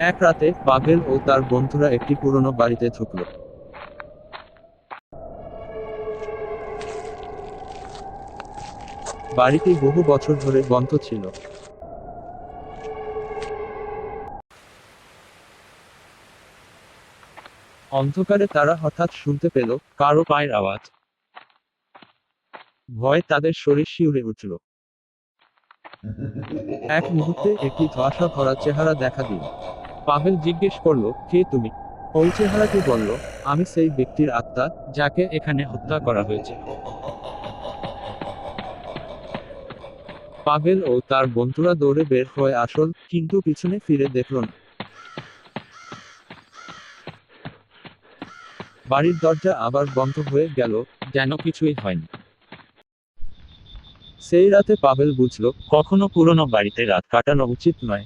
এক রাতে পাভেল ও তার বন্ধুরা একটি পুরনো বাড়িতে ঢুকল। বাড়িটি বহু বছর ধরে বন্ধ ছিল। অন্ধকারে তারা হঠাৎ শুনতে পেল কারও পায়ের আওয়াজ। ভয় তাদের শরীর শিউরে উঠল। এক মুহূর্তে একটি ধোঁয়াশা ভরা চেহারা দেখা দিল। পাভেল জিজ্ঞেস করল, কে তুমি? ওই চেহারাটি বলল, আমি সেই ব্যক্তির আত্মা, যাকে এখানে হত্যা করা হয়েছে। পাভেল ও তার বন্ধুরা দৌড়ে বের হয়ে আসল, কিন্তু পিছনে ফিরে দেখল না। বাড়ির দরজা আবার বন্ধ হয়ে গেল, যেন কিছুই হয়নি। সেই রাতে পাভেল বুঝল, কখনো পুরনো বাড়িতে রাত কাটানো উচিত নয়।